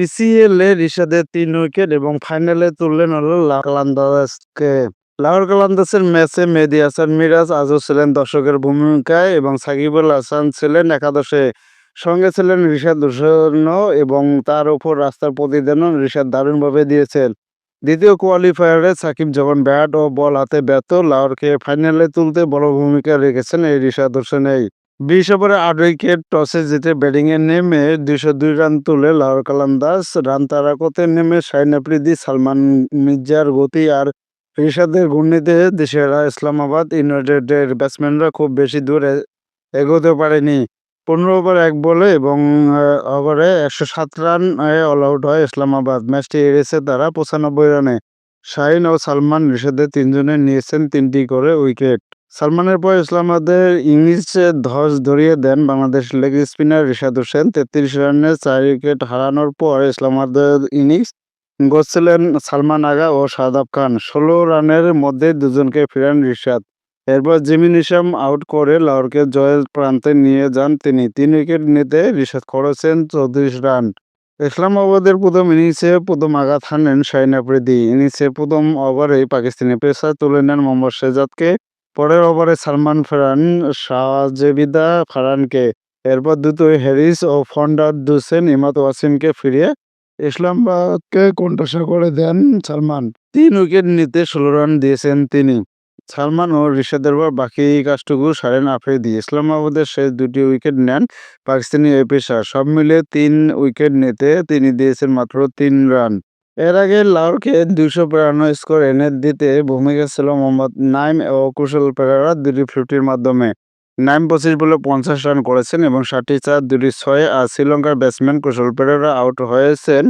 PCL এ রিশাদের তিন wicket এবং ফাইনালে তুললেন হলো লাহোরকালান্দাসকে লাহোরকালান্দাসের ম্যাচে মেহেদী হাসান মিরাজ আজও ছিলেন দর্শকের ভূমিকায় এবং সাকিবুল হাসান ছিলেন একাদশে। সঙ্গে ছিলেন রিশাদ হোসেন এবং তার ওপর রাস্তার প্রতিদানও রিশাদ দারুণভাবে দিয়েছেন। দ্বিতীয় কোয়ালিফায়ারে সাকিব যখন ব্যাট ও বল হাতে ব্যর্থ, লাহোরকে ফাইনালে তুলতে বড় ভূমিকা রেখেছেন এই রিশাদ হোসেনই। বিশ ওভারে আট উইকেট, টসে জিতে ব্যাটিংয়ে নেমে দুইশো দুই রান তুলে লাহর কালাম দাস রান তাড়া করতে নেমে শাহিন আফ্রিদি, সালমান মির্জার গতি আর রিশাদের ঘূর্ণিতে দেশেরা ইসলামাবাদ ইউনাইটেডের ব্যাটসম্যানরা খুব বেশি দূরে এগোতে পারেনি। পনেরো ওভার এক বলে এবং ওভারে একশো সাত রান অল আউট হয় ইসলামাবাদ। ম্যাচটি এড়েছে তারা পঁচানব্বই রানে। শাহিন ও সালমান রিশাদের তিনজনে নিয়েছেন তিনটি করে উইকেট। সালমানের পর ইসলামাবাদের ইংলিশে ধস ধরিয়ে দেন বাংলাদেশ লেগ স্পিনার রিশাদ হোসেন। তেত্রিশ রানে চার উইকেট হারানোর পর ইসলামাবাদের ইনিংস গড়ছিলেন সালমান আগা ও শাদাব খান। ষোলো রানের মধ্যে দুজনকে ফেরান রিশাদ। এরপর জিমি নিশাম আউট করে লাহোরকে জয়ের প্রান্তে নিয়ে যান তিনি। তিন উইকেট নিতে রিশাদ করেছেন চৌত্রিশ রান। ইসলামাবাদের প্রথম ইনিংসে প্রথম আঘাত হানেন শাহিন আফ্রিদি। ইনিংসে প্রথম ওভারেই পাকিস্তানি পেসার তুলে নেন মোহাম্মদ শেজাদকে। পরের ওভারে সালমান ফেরান শাহজেবিদা ফারানকে এরপর দুটোই হ্যারিস ও ফন্ডার দুসেন ইমাদ ওয়াসিমকে ফিরিয়ে ইসলামাবাদকে কোণঠাসা করে দেন সালমান। তিন উইকেট নিতে ষোলো রান দিয়েছেন তিনি। সালমান ও রিশাদের পর বাকি কাজটুকু সারেন আফ্রিদি। ইসলামাবাদের শেষ দুটি উইকেট নেন পাকিস্তানি এই পেসার সব মিলে তিন উইকেট নিতে তিনি দিয়েছেন মাত্র তিন রান। এর আগে লাহোরকে দুইশো পেরানো স্কোর এনে দিতে ভূমিকা ছিল মোহাম্মদ নাইম ও কুশল পেরেরা দুটি ফিফটির মাধ্যমে। নাইম পঁচিশ বলে পঞ্চাশ রান করেছেন এবং ষাটটি চার দুটি ছয় আর শ্রীলঙ্কার ব্যাটসম্যান কুশল পেরারা আউট হয়েছেন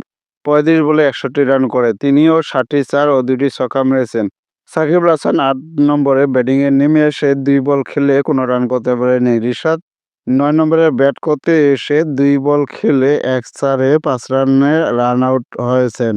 পঁয়ত্রিশ বলে একষট্টি রান করে। তিনিও ষাটটি চার ও দুটি ছক্কা মেরেছেন। সাকিব হাসান আট নম্বরে ব্যাটিংয়ে নেমে এসে দুই বল খেলে কোনো রান করতে পারেনি। রিশাদ নয় নম্বরে ব্যাট করতে এসে দুই বল খেলে এক চারে পাঁচ রানে রান আউট হয়েছেন।